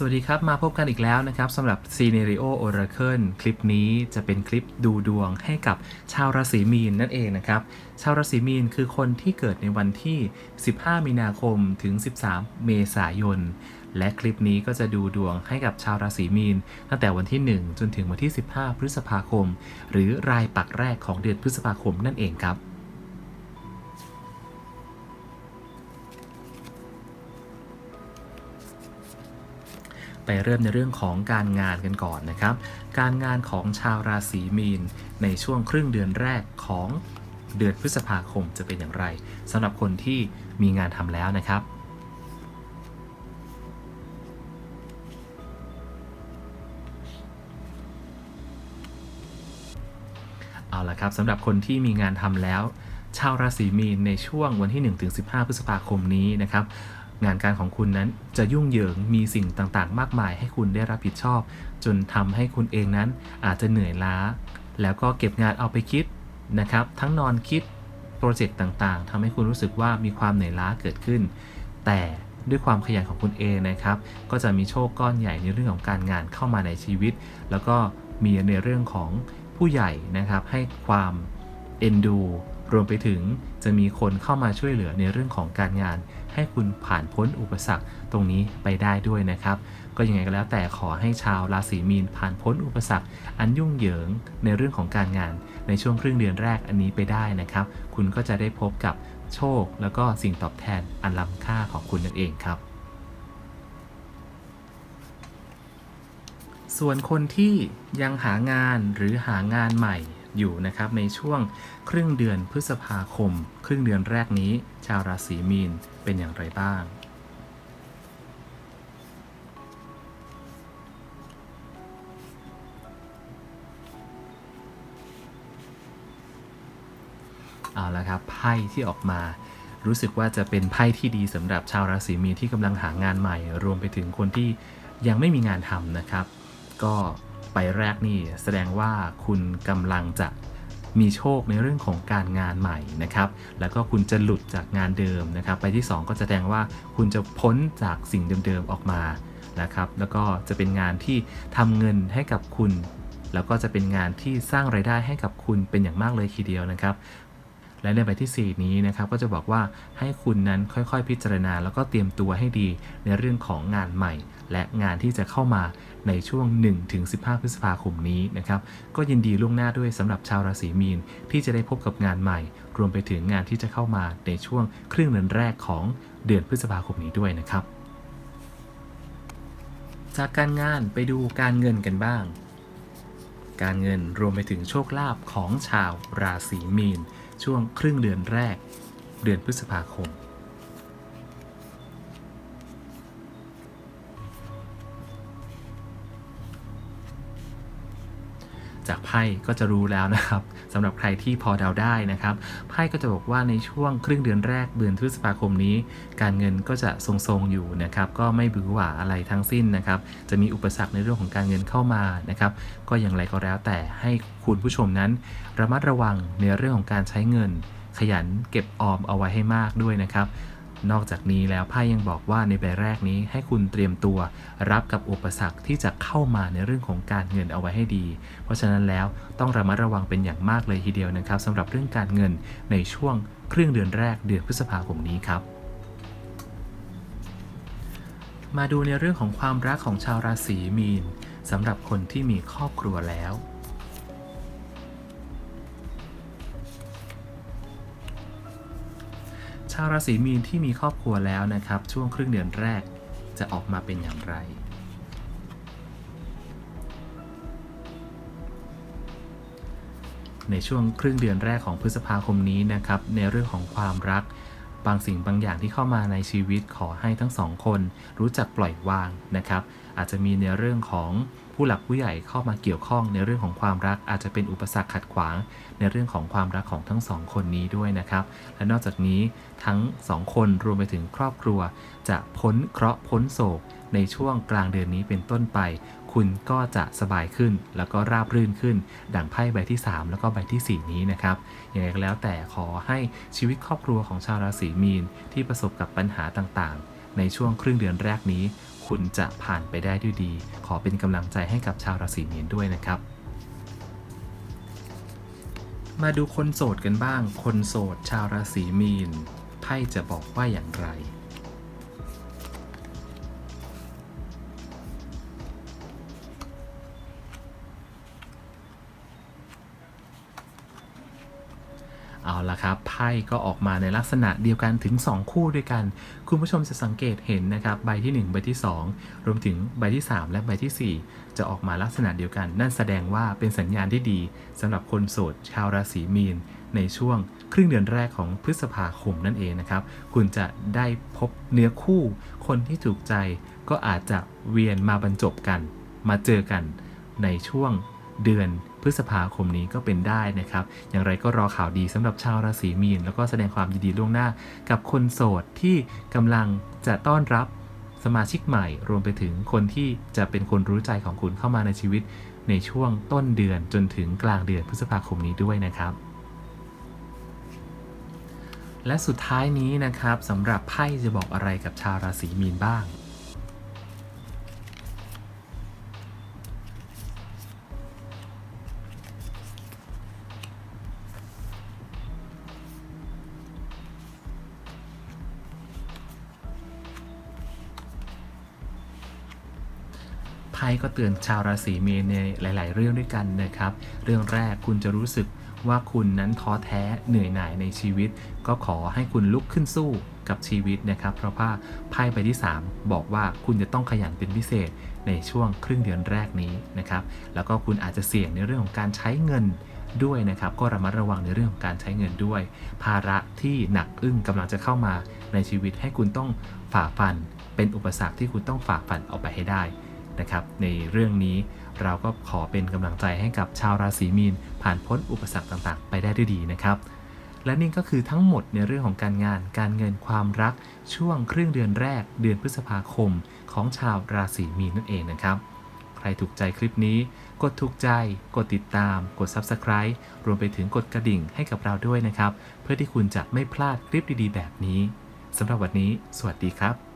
สวัสดีครับ มาพบกันอีกแล้วนะครับสำหรับ Scenario Oracle คลิปนี้จะเป็นคลิปดูดวงให้กับชาวราศีมีนนั่นเองนะครับ ชาวราศีมีนคือคนที่เกิดในวันที่ 15 มีนาคมถึง 13 เมษายน และคลิปนี้ก็จะดูดวงให้กับชาวราศีมีน ตั้งแต่วันที่ 1 จนถึงวันที่ 15 พฤษภาคม หรือรายปักแรกของเดือนพฤษภาคมนั่นเองครับ ไปเริ่มในเรื่องของการงานกันก่อนนะครับ การงานของชาวราศีมีน ในช่วงครึ่งเดือนแรกของเดือนพฤษภาคมจะเป็นอย่างไรสำหรับคนที่มีงานทำแล้วนะครับเอาละครับสำหรับคนที่มีงานทำแล้ว ชาวราศีมีนในช่วงวันที่ 1-15 พฤษภาคมนี้นะครับ งานการของคุณนั้นจะยุ่งเหยิงมีสิ่งต่างๆ มากมายให้คุณได้รับผิดชอบ จนทำให้คุณเองนั้นอาจจะเหนื่อยล้า แล้วก็เก็บงานเอาไปคิดนะครับ ทั้งนอนคิดโปรเจกต์ต่างๆทำให้คุณรู้สึกว่ามีความเหนื่อยล้าเกิดขึ้น แต่ด้วยความขยันของคุณเองนะครับ ก็จะมีโชคก้อนใหญ่ในเรื่องของการงานเข้ามาในชีวิต แล้วก็มีในเรื่องของผู้ใหญ่นะครับให้ความเอ็นดู รวมไปถึงจะมีคนเข้ามาช่วยเหลือในเรื่องของการงาน ให้คุณผ่านพ้นอุปสรรคตรงนี้ไปได้ด้วยนะครับ ก็ยังไงก็แล้วแต่ขอให้ชาวราศีมีนผ่านพ้นอุปสรรค อันยุ่งเหยิงในเรื่องของการงาน ในช่วงครึ่งเดือนแรกอันนี้ไปได้นะครับ คุณก็จะได้พบกับโชค แล้วก็สิ่งตอบแทนอันล้ำค่าของคุณนั่นเองครับส่วนคนที่ยังหางานหรือหางานใหม่ อยู่นะครับในช่วงครึ่งเดือนพฤษภาคม ครึ่งเดือนแรกนี้ ชาวราศีมีนเป็นอย่างไรบ้างเอาละครับไพ่ที่ออกมารู้สึกว่าจะเป็นไพ่ที่ดีสำหรับชาวราศีมีนที่กำลังหางานใหม่ รวมไปถึงคนที่ยังไม่มีงานทำนะครับ ก็ ไปแรกนี่แสดงว่าคุณกำลังจะมีโชคในเรื่องของการงานใหม่นะครับ แล้วก็คุณจะหลุดจากงานเดิมนะครับ ไปที่ 2 ก็จะแสดงว่าคุณจะพ้นจากสิ่งเดิมๆออกมานะครับ แล้วก็จะเป็นงานที่ทำเงินให้กับคุณ แล้วก็จะเป็นงานที่สร้างไรายได้ให้กับคุณเป็นอย่างมากเลยทีเดียวนะครับ และในใบที่ 4 นี้นะครับก็จะบอกว่าให้คุณนั้นค่อยๆ พิจารณา แล้วก็เตรียมตัวให้ดีในเรื่องของงานใหม่ และงานที่จะเข้ามาในช่วง 1-15 พฤษภาคมนี้นะครับก็ยินดีล่วงหน้าด้วยสำหรับชาวราศีมีนที่จะได้พบกับงานใหม่ รวมไปถึงงานที่จะเข้ามาในช่วงครึ่งเดือนแรกของเดือนพฤษภาคมนี้ด้วยนะครับ จากการงานไปดูการเงินกันบ้าง การเงินรวมไปถึงโชคลาภของชาวราศีมีน ช่วงครึ่งเดือนแรก เดือนพฤษภาคม จากไพ่ก็จะรู้แล้วนะครับสำหรับใครที่พอเดาได้นะครับไพ่ก็จะบอกว่าในช่วงครึ่งเดือนแรกเดือนพฤษภาคมนี้ การเงินก็จะทรงๆอยู่นะครับก็ไม่บือหวาอะไรทั้งสิ้นนะครับจะมีอุปสรรคในเรื่องของการเงินเข้ามานะครับก็อย่างไรก็แล้วแต่ให้คุณผู้ชมนั้น ระมัดระวังในเรื่องของการใช้เงิน ขยันเก็บออมเอาไว้ให้มากด้วยนะครับ นอกจากนี้แล้วไพ่ยังบอกว่าในใบแรกนี้ให้คุณเตรียมตัวรับกับอุปสรรคที่จะเข้ามาในเรื่องของการเงินเอาไว้ให้ดี เพราะฉะนั้นแล้วต้องระมัดระวังเป็นอย่างมากเลยทีเดียวนะครับสำหรับเรื่องการเงินในช่วงครึ่งเดือนแรกเดือนพฤษภาคมนี้ครับมาดูในเรื่องของความรักของชาวราศีมีนสำหรับคนที่มีครอบครัวแล้วาวราศีมีนที่มีครอบครัวแล้วนะครับ ช่วงครึ่งเดือนแรกจะออกมาเป็นอย่างไร ในช่วงครึ่งเดือนแรกของพฤษภาคมนี้นะครับ ในเรื่องของความรัก บางสิ่งบางอย่างที่เข้ามาในชีวิตขอให้ทั้งสองคนรู้จักปล่อยวางนะครับ อาจจะมีในเรื่องของผู้หลักผู้ใหญ่เข้ามาเกี่ยวข้องในเรื่องของความรัก อาจจะเป็นอุปสรรคขัดขวาง ในเรื่องของความรักของทั้งสองคนนี้ด้วยนะครับ และนอกจากนี้ทั้งสองคนรวมไปถึงครอบครัว จะพ้นเคราะห์พ้นโศกในช่วงกลางเดือนนี้เป็นต้นไป คุณก็จะสบายขึ้น แล้วก็ราบรื่นขึ้น ดังไพ่ใบที่ 3 แล้วก็ใบทีสี่4 นี้นะครับอยังไงก็แล้วแต่ขอให้ชีวิตครอบครัวของชาวราศีมีนที่ประสบกับปัญหาต่างๆ ในช่วงครึ่งเดือนแรกนี้ คุณจะผ่านไปได้ด้วยดี ขอเป็นกำลังใจให้กับชาวราศีมีนด้วยนะครับ มาดูคนโสดกันบ้าง คนโสดชาวราศีมีนไพ่จะบอกว่าอย่างไร ละครับไพ่ก็ออกมาในลักษณะเดียวกันถึง 2 คู่ด้วยกัน คุณผู้ชมจะสังเกตเห็นนะครับใบที่ 1 ใบที่ 2 รวมถึงใบที่ 3 และใบทีสี่4 จะออกมาลักษณะเดียวกัน นั่นแสดงว่าเป็นสัญญาณที่ดีสำหรับคนโสดชาวราศีมีน ในช่วงครึ่งเดือนแรกของพฤษภาคมนั่นเองนะครับ คุณจะได้พบเนื้อคู่ คนที่ถูกใจก็อาจจะเวียนมาบรรจบกัน มาเจอกันในช่วง เดือนพฤษภาคมนี้ก็เป็นได้นะครับ อย่างไรก็รอข่าวดีสำหรับชาวราศีมีน แล้วก็แสดงความยินดีล่วงหน้า กับคนโสดที่กำลังจะต้อนรับสมาชิกใหม่ รวมไปถึงคนที่จะเป็นคนรู้ใจของคุณเข้ามาในชีวิต ในช่วงต้นเดือนจนถึงกลางเดือนพฤษภาคมนี้ด้วยนะครับ และสุดท้ายนี้นะครับสำหรับไพ่จะบอกอะไรกับชาวราศีมีนบ้าง ไพ่ก็เตือนชาวราศีเมษในหลาย ๆ เรื่องด้วยกันนะครับ เรื่องแรกคุณจะรู้สึกว่าคุณนั้นท้อแท้เหนื่อยหน่ายในชีวิต ก็ขอให้คุณลุกขึ้นสู้กับชีวิตนะครับ เพราะว่าไพ่ใบที่ 3 บอกว่าคุณจะต้องขยันเป็นพิเศษในช่วงครึ่งเดือนแรกนี้นะครับ แล้วก็คุณอาจจะเสี่ยงในเรื่องของการใช้เงินด้วยนะครับ ก็ระมัดระวังในเรื่องของการใช้เงินด้วย ภาระที่หนักอึ้งกำลังจะเข้ามาในชีวิตให้คุณต้องฝ่าฟัน เป็นอุปสรรคที่คุณต้องฝ่าฟันออกไปให้ได้ นะครับ ในเรื่องนี้เราก็ขอเป็นกำลังใจให้กับชาวราศีมีน ผ่านพ้นอุปสรรคต่างๆ ไปได้ด้วยดีนะครับ และนี่ก็คือทั้งหมดในเรื่องของการงาน การเงินความรัก ช่วงครึ่งเดือนแรก เดือนพฤษภาคม ของชาวราศีมีนนั่นเองนะครับ ใครถูกใจคลิปนี้ กดถูกใจ กดติดตาม กด Subscribe รวมไปถึงกดกระดิ่งให้กับเราด้วยนะครับ เพื่อที่คุณจะไม่พลาดคลิปดีๆ แบบนี้สำหรับวันนี้ สวัสดีครับ